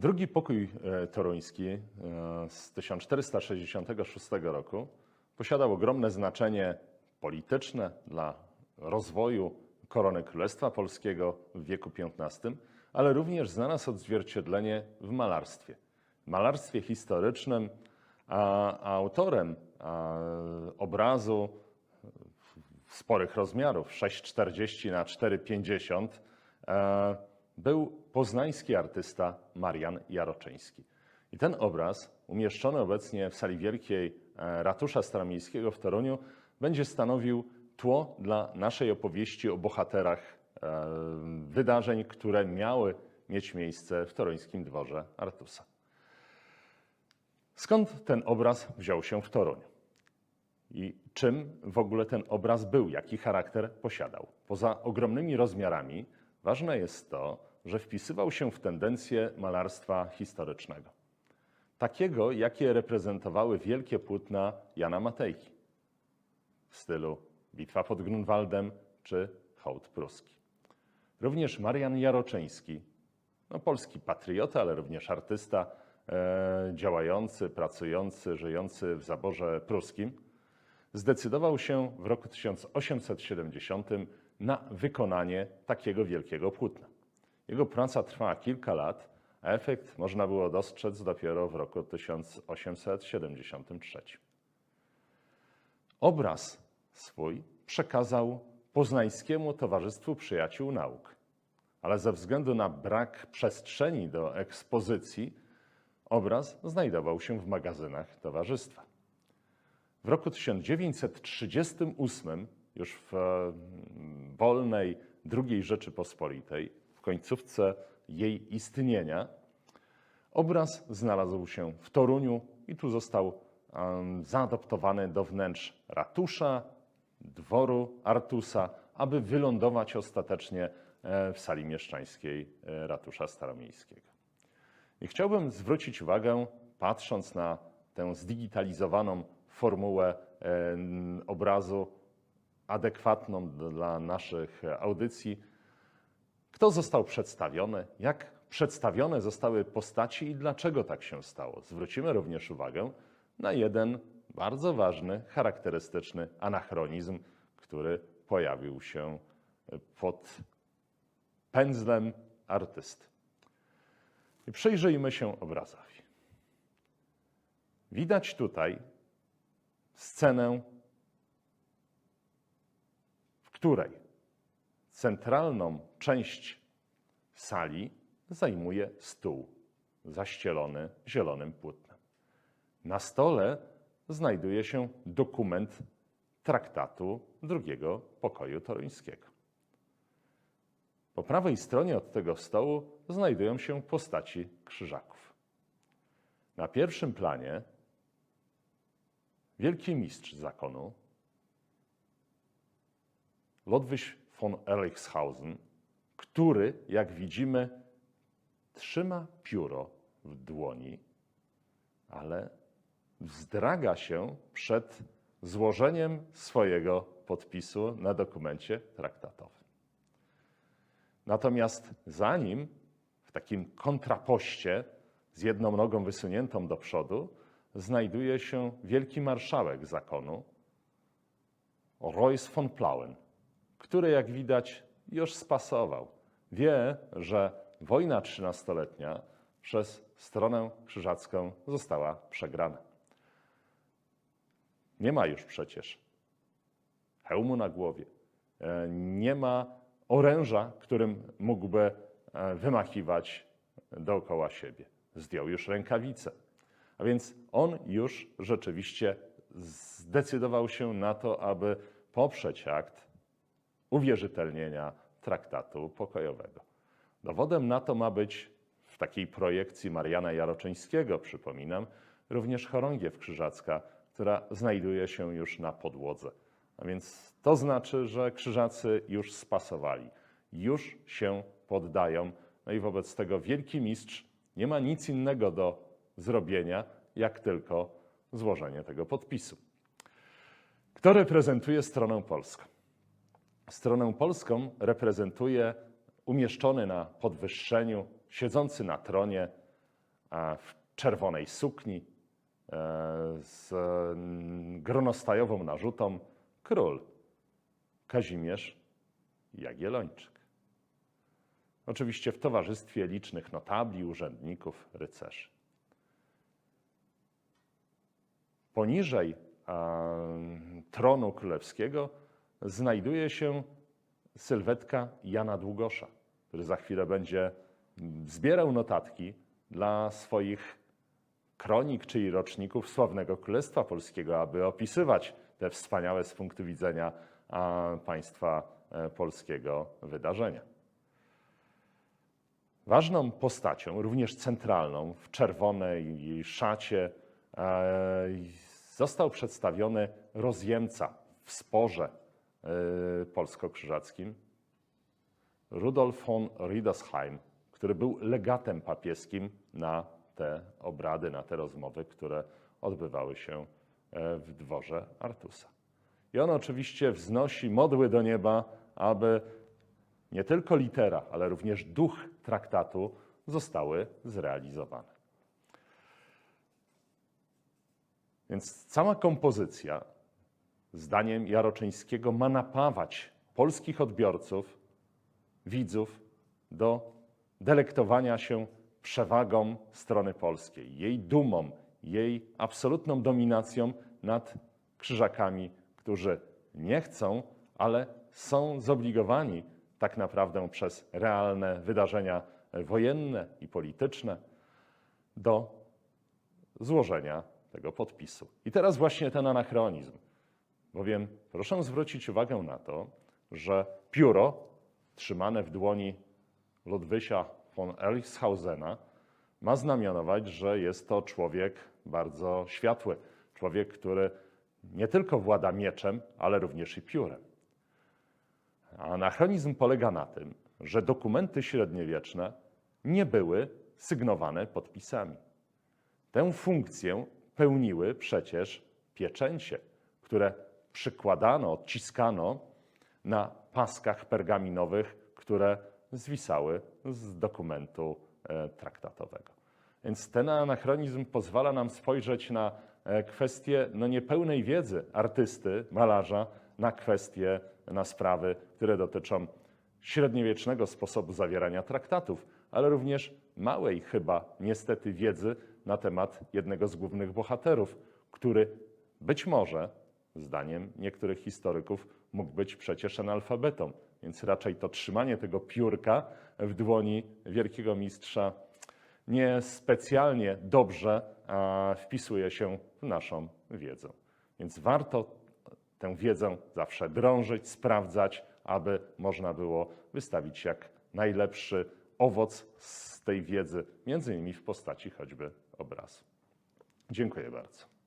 Drugi pokój e, toruński e, z 1466 roku posiadał ogromne znaczenie polityczne dla rozwoju korony Królestwa Polskiego w wieku XV, ale również znalazł odzwierciedlenie w malarstwie. Malarstwie historycznym a autorem obrazu sporych rozmiarów 6,40 na 4,50 e, był poznański artysta Marian Jaroczyński. I ten obraz, umieszczony obecnie w sali wielkiej e, Ratusza Staromiejskiego w Toruniu, będzie stanowił tło dla naszej opowieści o bohaterach e, wydarzeń, które miały mieć miejsce w toruńskim dworze Artusa. Skąd ten obraz wziął się w Toruniu? I czym w ogóle ten obraz był, jaki charakter posiadał? Poza ogromnymi rozmiarami, ważne jest to, że wpisywał się w tendencję malarstwa historycznego. Takiego, jakie reprezentowały wielkie płótna Jana Matejki w stylu Bitwa pod Grunwaldem czy Hołd Pruski. Również Marian Jaroczyński, no, polski patriota, ale również artysta e, działający, pracujący, żyjący w zaborze pruskim, zdecydował się w roku 1870 na wykonanie takiego wielkiego płótna. Jego praca trwała kilka lat, a efekt można było dostrzec dopiero w roku 1873. Obraz swój przekazał Poznańskiemu Towarzystwu Przyjaciół Nauk, ale ze względu na brak przestrzeni do ekspozycji, obraz znajdował się w magazynach towarzystwa. W roku 1938, już w e, wolnej II Rzeczypospolitej, w końcówce jej istnienia, obraz znalazł się w Toruniu i tu został em, zaadoptowany do wnętrz ratusza, dworu Artusa, aby wylądować ostatecznie e, w sali mieszczańskiej e, ratusza staromiejskiego. I chciałbym zwrócić uwagę, patrząc na tę zdigitalizowaną formułę obrazu, adekwatną dla naszych audycji, kto został przedstawiony, jak przedstawione zostały postaci i dlaczego tak się stało. Zwrócimy również uwagę na jeden bardzo ważny, charakterystyczny anachronizm, który pojawił się pod pędzlem artysty. I przyjrzyjmy się obrazowi. Widać tutaj scenę, w której centralną część sali zajmuje stół zaścielony zielonym płótnem. Na stole znajduje się dokument traktatu drugiego pokoju toruńskiego. Po prawej stronie od tego stołu znajdują się postaci krzyżaków. Na pierwszym planie wielki mistrz zakonu, Ludwig von Erlichshausen, który, jak widzimy, trzyma pióro w dłoni, ale wzdraga się przed złożeniem swojego podpisu na dokumencie traktatowym. Natomiast za nim, w takim kontrapoście, z jedną nogą wysuniętą do przodu, znajduje się wielki marszałek zakonu, Royce von Plauen, który, jak widać, już spasował. Wie, że wojna trzynastoletnia przez stronę krzyżacką została przegrana. Nie ma już przecież hełmu na głowie, e, nie ma oręża, którym mógłby e, wymachiwać dookoła siebie. Zdjął już rękawice. A więc on już rzeczywiście zdecydował się na to, aby poprzeć akt uwierzytelnienia traktatu pokojowego. Dowodem na to ma być w takiej projekcji Mariana Jaroczyńskiego, przypominam, również chorągiew krzyżacka, która znajduje się już na podłodze. A więc to znaczy, że krzyżacy już spasowali, już się poddają. No i wobec tego wielki mistrz nie ma nic innego do zrobienia, jak tylko złożenie tego podpisu. Kto reprezentuje stronę polską? Stronę polską reprezentuje umieszczony na podwyższeniu, siedzący na tronie a w czerwonej sukni e, z gronostajową narzutą król Kazimierz Jagiellończyk. Oczywiście w towarzystwie licznych notabli, urzędników, rycerzy. Poniżej a, tronu królewskiego znajduje się sylwetka Jana Długosza, który za chwilę będzie zbierał notatki dla swoich kronik, czyli roczników sławnego Królestwa Polskiego, aby opisywać te wspaniałe z punktu widzenia państwa e, polskiego wydarzenia. Ważną postacią, również centralną, w czerwonej szacie e, został przedstawiony rozjemca w sporze polsko-krzyżackim Rudolf von Riedesheim, który był legatem papieskim na te obrady, na te rozmowy, które odbywały się e, w dworze Artusa. I on oczywiście wznosi modły do nieba, aby nie tylko litera, ale również duch traktatu zostały zrealizowane. Więc cała kompozycja, zdaniem Jaroczyńskiego, ma napawać polskich odbiorców, widzów do delektowania się przewagą strony polskiej, jej dumą, jej absolutną dominacją nad krzyżakami, którzy nie chcą, ale są zobligowani tak naprawdę przez realne wydarzenia wojenne i polityczne do złożenia tego podpisu. I teraz właśnie ten anachronizm. Bowiem proszę zwrócić uwagę na to, że pióro trzymane w dłoni Ludwisia von Elchshausena ma znamionować, że jest to człowiek bardzo światły. Człowiek, który nie tylko włada mieczem, ale również i piórem. Anachronizm polega na tym, że dokumenty średniowieczne nie były sygnowane podpisami. Tę funkcję pełniły przecież pieczęcie, które przykładano, odciskano na paskach pergaminowych, które zwisały z dokumentu e, traktatowego. Więc ten anachronizm pozwala nam spojrzeć na e, kwestię no, niepełnej wiedzy artysty, malarza, na kwestie, na sprawy, które dotyczą średniowiecznego sposobu zawierania traktatów, ale również małej chyba niestety wiedzy na temat jednego z głównych bohaterów, który być może, zdaniem niektórych historyków, mógł być przecież analfabetą. Więc raczej to trzymanie tego piórka w dłoni wielkiego mistrza niespecjalnie dobrze a, wpisuje się w naszą wiedzę. Więc warto tę wiedzę zawsze drążyć, sprawdzać, aby można było wystawić jak najlepszy owoc z tej wiedzy, między innymi w postaci choćby obrazu. Dziękuję bardzo.